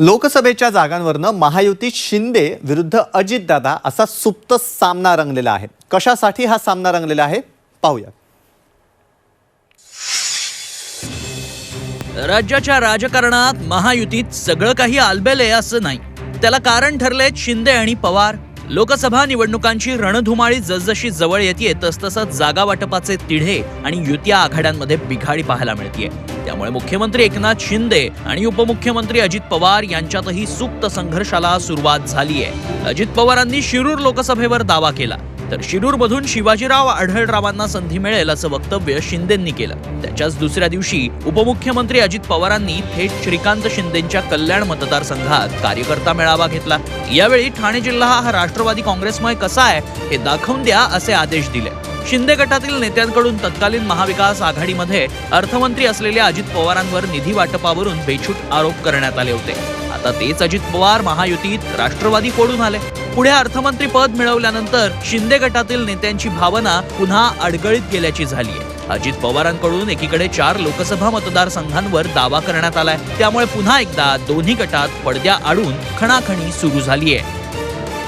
लोकसभेच्या जागांवरनं महायुती शिंदे विरुद्ध अजितदादा असा सुप्त सामना रंगलेला आहे. कशासाठी हा सामना रंगलेला आहे? पाहूया. राज्याच्या राजकारणात महायुतीत सगळं काही आलबेले असं नाही. त्याला कारण ठरलेत शिंदे आणि पवार. लोकसभा निवडणुकांची रणधुमाळी जसजशी जवळ येते तसतसं जागा वाटपाचे तिढे आणि युत्या आघाड्यांमध्ये बिघाडी पाहायला मिळतीये. त्यामुळे मुख्यमंत्री एकनाथ शिंदे आणि उपमुख्यमंत्री अजित पवार यांच्यातही सुप्त संघर्षाला सुरुवात झालीय. अजित पवारांनी शिरूर लोकसभेवर दावा केला. तर शिरूरमधून शिवाजीराव आढळरावांना संधी मिळेल असं वक्तव्य शिंदेंनी केलं. त्याच्याच दुसऱ्या दिवशी उपमुख्यमंत्री अजित पवारांनी थेट श्रीकांत शिंदेंच्या कल्याण मतदारसंघात कार्यकर्ता मेळावा घेतला. यावेळी ठाणे जिल्हा हा राष्ट्रवादी काँग्रेसमय कसा आहे हे दाखवून द्या असे आदेश दिले. शिंदे गटातील नेत्यांकडून तत्कालीन महाविकास आघाडीमध्ये अर्थमंत्री असलेल्या अजित पवारांवर निधी वाटपावरून बेछूट आरोप करण्यात आले होते. आता तेच अजित पवार महायुतीत राष्ट्रवादी फोडून आले. पुढे अर्थमंत्री पद मिळवल्यानंतर शिंदे गटातील नेत्यांची भावना पुन्हा अडगळीत गेल्याची झाली आहे. अजित पवारांकडून एकीकडे चार लोकसभा मतदारसंघांवर दावा करण्यात आलाय. त्यामुळे पुन्हा एकदा दोन्ही गटात पडद्या आडून खणाखणी सुरू झाली आहे.